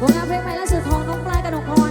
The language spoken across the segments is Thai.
ผลงานเพลงใหม่ล่าสุดของน้องปลายกับน้องพร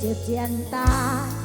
就简单。